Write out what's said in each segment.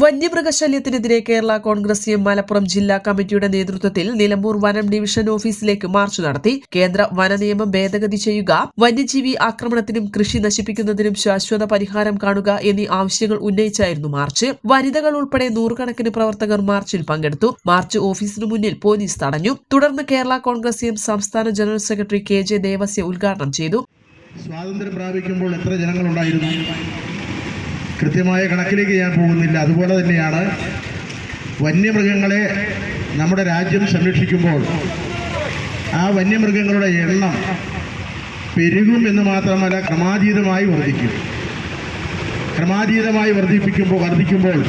വന്യമൃഗശല്യത്തിനെതിരെ കേരള കോൺഗ്രസ് മലപ്പുറം ജില്ലാ കമ്മിറ്റിയുടെ നേതൃത്വത്തിൽ നിലമ്പൂർ വനം ഡിവിഷൻ ഓഫീസിലേക്ക് മാർച്ച് നടത്തി. കേന്ദ്ര വനനിയമം ഭേദഗതി ചെയ്യുക വന്യജീവി ആക്രമണത്തിനും കൃഷി നശിപ്പിക്കുന്നതിനും ശാശ്വത പരിഹാരം കാണുക എന്നീ ആവശ്യങ്ങൾ ഉന്നയിച്ചായിരുന്നു മാർച്ച്. വനിതകൾ ഉൾപ്പെടെ നൂറുകണക്കിന് പ്രവർത്തകർ മാർച്ചിൽ പങ്കെടുത്തു. മാർച്ച് ഓഫീസിനു മുന്നിൽ പോലീസ് തടഞ്ഞു. തുടർന്ന് കേരള കോൺഗ്രസ് സംസ്ഥാന general secretary K J Devasya ഉദ്ഘാടനം ചെയ്തു. സ്വാതന്ത്ര്യം പ്രാപിക്കുമ്പോൾ എത്ര ജനങ്ങളുണ്ടായിരുന്നു? കൃത്യമായ കണക്കിലേക്ക് ഞാൻ പോകുന്നില്ല. അതുപോലെ തന്നെയാണ് വന്യമൃഗങ്ങളെ നമ്മുടെ രാജ്യം സംരക്ഷിക്കുമ്പോൾ ആ വന്യമൃഗങ്ങളുടെ എണ്ണം പെരുകും എന്ന് മാത്രമല്ല ക്രമാതീതമായി വർദ്ധിക്കും. ക്രമാതീതമായി വർദ്ധിപ്പിക്കുമ്പോൾ വർദ്ധിക്കുമ്പോൾ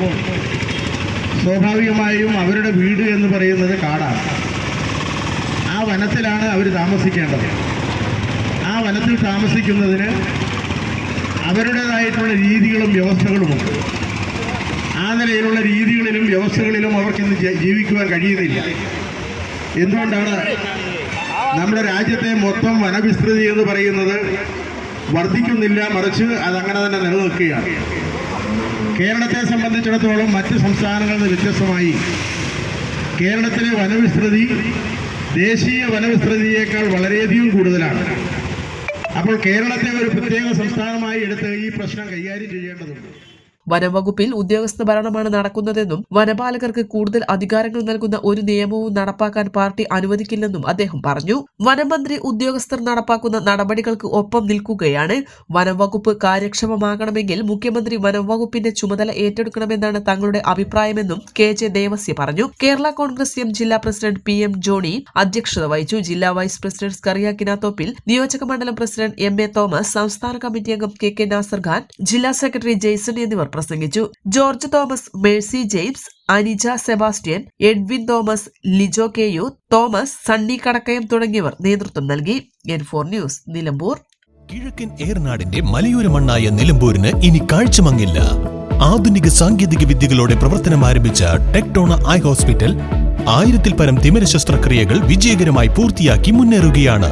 സ്വാഭാവികമായും അവരുടെ വീട് എന്ന് പറയുന്നത് കാടാണ്. ആ വനത്തിലാണ് അവർ താമസിക്കേണ്ടത്. ആ വനത്തിൽ താമസിക്കുന്നതിന് അവരുടേതായിട്ടുള്ള രീതികളും വ്യവസ്ഥകളുമുണ്ട്. ആ നിലയിലുള്ള രീതികളിലും വ്യവസ്ഥകളിലും അവർക്കിന്ന് ജീവിക്കുവാൻ കഴിയുന്നില്ല. എന്തുകൊണ്ടാണ് നമ്മുടെ രാജ്യത്തെ മൊത്തം വനവിസ്തൃതി എന്ന് പറയുന്നത് വർദ്ധിക്കുന്നില്ല മറിച്ച് അതങ്ങനെ തന്നെ നിലനിൽക്കുകയാണ്. കേരളത്തെ സംബന്ധിച്ചിടത്തോളം മറ്റ് സംസ്ഥാനങ്ങളിൽ നിന്ന് വ്യത്യസ്തമായി കേരളത്തിലെ വനവിസ്തൃതി ദേശീയ വനവിസ്തൃതിയേക്കാൾ വളരെയധികം കൂടുതലാണ്. അപ്പോൾ കേരളത്തെ ഒരു പ്രത്യേക സംസ്ഥാനമായി എടുത്ത് ഈ പ്രശ്നം കൈകാര്യം ചെയ്യേണ്ടതുണ്ട്. വനംവകുപ്പിൽ ഉദ്യോഗസ്ഥ ഭരണമാണ് നടക്കുന്നതെന്നും വനപാലകർക്ക് കൂടുതൽ അധികാരങ്ങൾ നൽകുന്ന ഒരു നിയമവും നടപ്പാക്കാൻ പാർട്ടി അനുവദിക്കില്ലെന്നും അദ്ദേഹം പറഞ്ഞു. വനമന്ത്രി ഉദ്യോഗസ്ഥർ നടപ്പാക്കുന്ന നടപടികൾക്ക് ഒപ്പം നിൽക്കുകയാണ്. വനംവകുപ്പ് കാര്യക്ഷമമാകണമെങ്കിൽ മുഖ്യമന്ത്രി വനംവകുപ്പിന്റെ ചുമതല ഏറ്റെടുക്കണമെന്നാണ് തങ്ങളുടെ അഭിപ്രായമെന്നും കെ ജെ ദേവസ്യ പറഞ്ഞു. കേരള കോൺഗ്രസ് എം ജില്ലാ പ്രസിഡന്റ് പി എം ജോണി അധ്യക്ഷത വഹിച്ചു. ജില്ലാ വൈസ് പ്രസിഡന്റ് സ്കറിയ കിനാത്തോപ്പിൽ നിയോജക മണ്ഡലം പ്രസിഡന്റ് എം എ തോമസ് സംസ്ഥാന കമ്മിറ്റി അംഗം കെ കെ നാസർ ഖാൻ ജില്ലാ സെക്രട്ടറി ജെയ്സൺ എന്നിവർ പ്രസംഗിച്ചു. George Thomas Mercy James Anija Sebastian Edwin Thomas Lijo Ku Thomas Sunny Kadakkayam തുടങ്ങിയവർ നേതൃത്വം നൽകി. N four news Nilambur. കിഴക്കൻ ഏറനാടിന്റെ മലയോര മണ്ണായ നിലമ്പൂരിന് ഇനി കാഴ്ചമങ്ങില്ല. ആധുനിക സാങ്കേതിക വിദ്യകളോടെ പ്രവർത്തനം ആരംഭിച്ച ടെക്ടോണ ഐ ഹോസ്പിറ്റൽ ആയിരത്തിൽ പരം തിമിര ശസ്ത്രക്രിയകൾ വിജയകരമായി പൂർത്തിയാക്കി മുന്നേറുകയാണ്.